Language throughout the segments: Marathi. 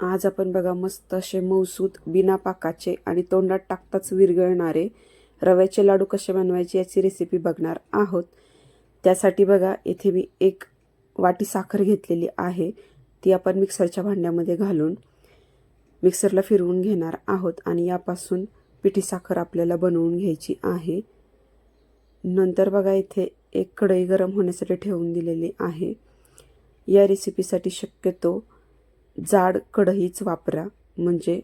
आज आपण बघा मस्त असे मौसूद बिना पाकाचे आणि तोंडात टाकताच विरघळणारे रव्याचे लाडू कसे बनवायचे याची रेसिपी बघणार आहोत. त्यासाठी बघा येथे मी एक वाटी साखर घेतलेली आहे. ती आपण मिक्सरच्या भांड्यामध्ये घालून मिक्सरला फिरवून घेणार आहोत आणि यापासून पिठी साखर आपल्याला बनवून घ्यायची आहे. नंतर बघा इथे एक कढई गरम होण्यासाठी ठेवून दिलेली आहे. या रेसिपीसाठी शक्यतो जाड कढईच वापरा. म्हणजे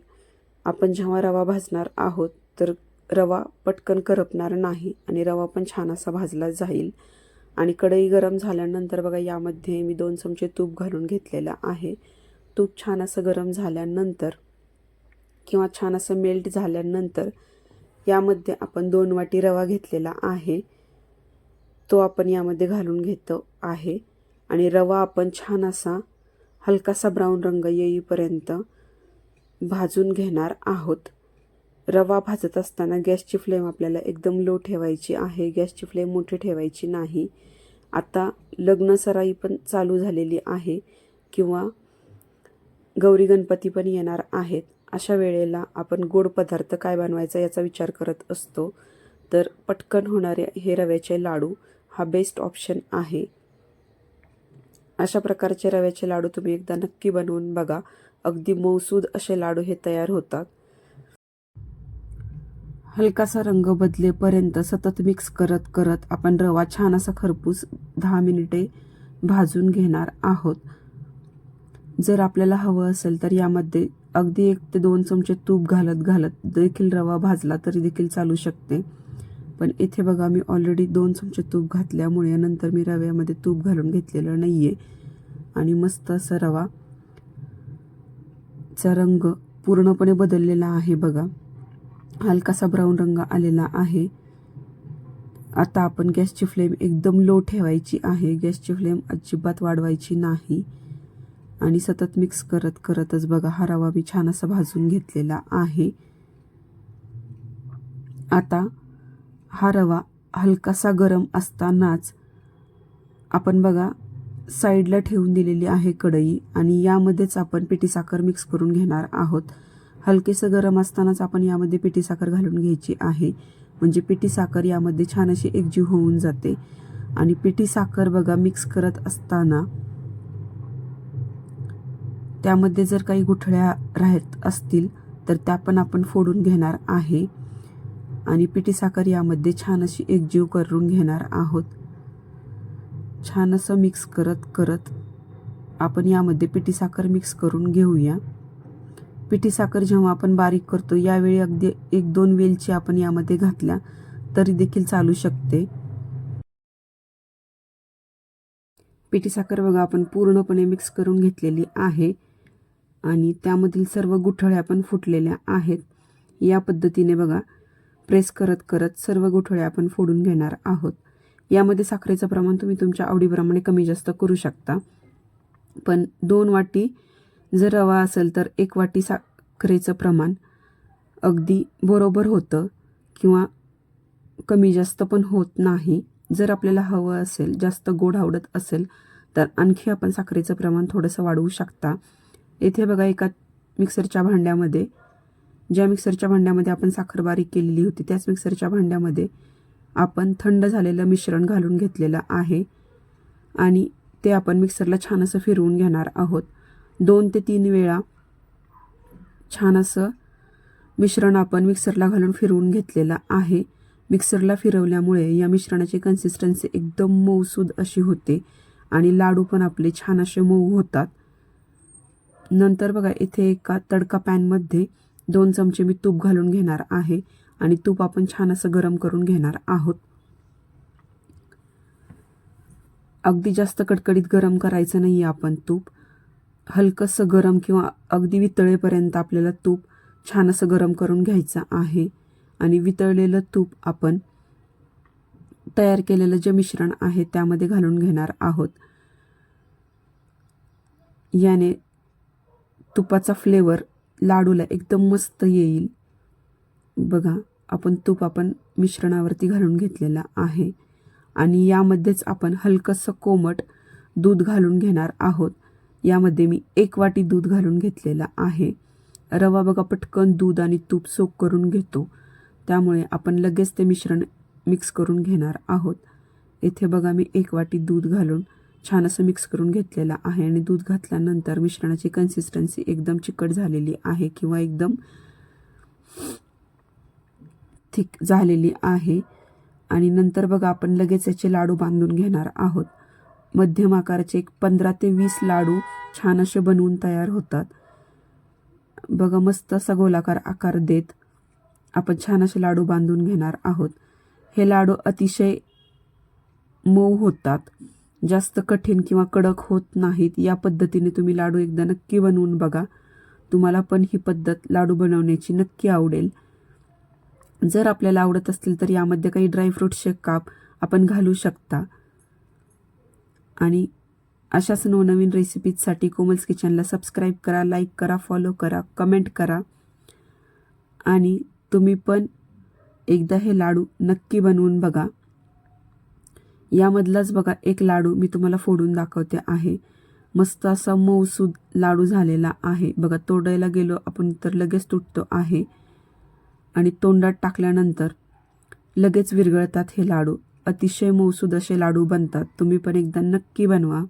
आपण जेव्हा रवा भाजणार आहोत तर रवा पटकन करपणार नाही आणि रवा पण छान असा भाजला जाईल. आणि कढई गरम झाल्यानंतर बघा यामध्ये मी दोन चमचे तूप घालून घेतलेलं आहे. तूप छान असं गरम झाल्यानंतर किंवा छान असं मेल्ट झाल्यानंतर यामध्ये आपण दोन वाटी रवा घेतलेला आहे. तो आपण यामध्ये घालून घेतो आहे. आणि रवा आपण छान असा हलकासा ब्राऊन रंग येईपर्यंत भाजून घेणार आहोत. रवा भाजत असताना गॅसची फ्लेम आपल्याला एकदम लो ठेवायची आहे. गॅसची फ्लेम मोठी ठेवायची नाही. आता लग्न सराई पण चालू झालेली आहे किंवा गौरी गणपती पण येणार आहेत. अशा वेळेला आपण गोड पदार्थ काय बनवायचा याचा विचार करत असतो. तर पटकन होणारे हे रव्याचे लाडू हा बेस्ट ऑप्शन आहे. अशा प्रकारचे रव्याचे लाडू तुम्ही एकदा नक्की बनवून बघा. अगदी मौसूद असे लाडू हे तयार होतात. हलकासा रंग बदलेपर्यंत सतत मिक्स करत करत आपण रवा छान असा खरपूस दहा मिनिटे भाजून घेणार आहोत. जर आपल्याला हवं असेल तर यामध्ये अगदी एक ते दोन चमचे तूप घालत घालत देखील रवा भाजला तरी देखील चालू शकते. पण इथे बघा मी ऑलरेडी दोन चमचे तूप घातल्यामुळे नंतर मी रव्यामध्ये तूप घालून घेतलेलं नाही आहे आणि मस्त असा रवा चा रंग पूर्णपणे बदललेला आहे बघा. हलकासा ब्राऊन रंग आलेला आहे. आता आपण गॅसची फ्लेम एकदम लो ठेवायची आहे. गॅसची फ्लेम अजिबात वाढवायची नाही. आणि सतत मिक्स करत करतच बघा हा रवा मी छान असा भाजून घेतलेला आहे. आता हा रवा हलकासा गरम असतानाच आपण बघा साईडला ठेवून दिलेली आहे कढई आणि यामध्येच आपण पिठी साखर मिक्स करून घेणार आहोत. हलकेसं गरम असतानाच आपण यामध्ये पिठी साखर घालून घ्यायची आहे. म्हणजे पिठी साखर यामध्ये छान अशी एकजीव होऊन जाते. आणि पिठी साखर बघा मिक्स करत असताना त्यामध्ये जर काही गुठळ्या राहत असतील तर त्या पण आपण फोडून घेणार आहे. आणि पिठी साखर यामध्ये छान अशी एकजीव करून घेणार आहोत. छान असं मिक्स करत करत आपण यामध्ये पिठी साखर मिक्स करून घेऊया. पिठी साखर जेव्हा आपण बारीक करतो यावेळी अगदी एक दोन वेलची आपण यामध्ये घातल्या तरी देखील चालू शकते. पिठी साखर बघा आपण पूर्णपणे मिक्स करून घेतलेली आहे आणि त्यामधील सर्व गुठळ्या पण फुटलेल्या आहेत. या पद्धतीने बघा प्रेस करत करत सर्व गुठळ्या आपण फोडून घेणार आहोत. यामध्ये साखरेचं प्रमाण तुम्ही तुमच्या आवडीप्रमाणे कमी जास्त करू शकता. पण दोन वाटी जर रवा असेल तर एक वाटी साखरेचं प्रमाण अगदी बरोबर होतं किंवा कमी जास्त पण होत नाही. जर आपल्याला हवं असेल जास्त गोड आवडत असेल तर आणखी आपण साखरेचं प्रमाण थोडंसं वाढवू शकता. येथे बघा एका मिक्सरच्या भांड्यामध्ये ज्या मिक्सरच्या भांड्यामध्ये आपण साखर बारीक केलेली होती त्याच मिक्सरच्या भांड्यामध्ये आपण थंड झालेलं मिश्रण घालून घेतलेलं आहे. आणि ते आपण मिक्सरला छान असं फिरवून घेणार आहोत. दोन ते तीन वेळा छान असं मिश्रण आपण मिक्सरला घालून फिरवून घेतलेलं आहे. मिक्सरला फिरवल्यामुळे या मिश्रणाची कन्सिस्टन्सी एकदम मऊसूद अशी होते आणि लाडू पण आपले छान असे मऊ होतात. नंतर बघा इथे एका तडका पॅनमध्ये दोन चमचे मी तूप घालून घेणार आहे आणि तूप आपण छान असं गरम करून घेणार आहोत. अगदी जास्त कडकडीत गरम करायचं नाही आपण तूप. हलकंसं गरम किंवा अगदी वितळेपर्यंत आपल्याला तूप छान असं गरम करून घ्यायचं आहे. आणि वितळलेलं तूप आपण तयार केलेलं जे मिश्रण आहे त्यामध्ये घालून घेणार आहोत. याने तुपाचा फ्लेवर लाडूला एकदम मस्त येईल. बघा आपण तूप आपण मिश्रणावरती घालून घेतलेला आहे. आणि यामध्येच आपण हलकंसं कोमट दूध घालून घेणार आहोत. यामध्ये मी एक वाटी दूध घालून घेतलेला आहे. रवा बघा पटकन दूध आणि तूप सोक करून घेतो. त्यामुळे आपण लगेच ते मिश्रण मिक्स करून घेणार आहोत. येथे बघा मी एक वाटी दूध घालून छान असं मिक्स करून घेतलेलं आहे आणि दूध घातल्यानंतर मिश्रणाची कन्सिस्टन्सी एकदम चिकट झालेली आहे किंवा एकदम थिक झालेली आहे. आणि नंतर बघा आपण लगेच याचे लाडू बांधून घेणार आहोत. मध्यम आकाराचे एक पंधरा ते वीस लाडू छान असे बनवून तयार होतात. बघा मस्त असा गोलाकार आकार देत आपण छान असे लाडू बांधून घेणार आहोत. हे लाडू अतिशय मऊ होतात. जास्त कठीण किंवा कडक होत नाहीत या पद्धतीने तुम्ही लाडू एकदा नक्की बनवून बघा. तुम्हाला पण ही पद्धत लाडू बनवण्याची नक्की आवडेल. जर आपल्याला आवडत असतील तर यामध्ये काही ड्रायफ्रूटचे काप आपण घालू शकता. आणि अशाच नवनवीन रेसिपीजसाठी कोमल्स किचनला सबस्क्राईब करा लाईक करा फॉलो करा कमेंट करा. आणि तुम्ही पण एकदा हे लाडू नक्की बनवून बघा. यामधलाच बघा एक लाडू मी तुम्हाला फोडून दाखवते आहे. मस्त असा मऊसूद लाडू झालेला आहे. बघा तोडायला गेलो आपण तर लगेच तुटतो आहे. आणि तोंडात टाकल्यानंतर लगेच विरघळतात हे लाडू. अतिशय मऊसूद असे लाडू बनतात. तुम्ही पण एकदा नक्की बनवा.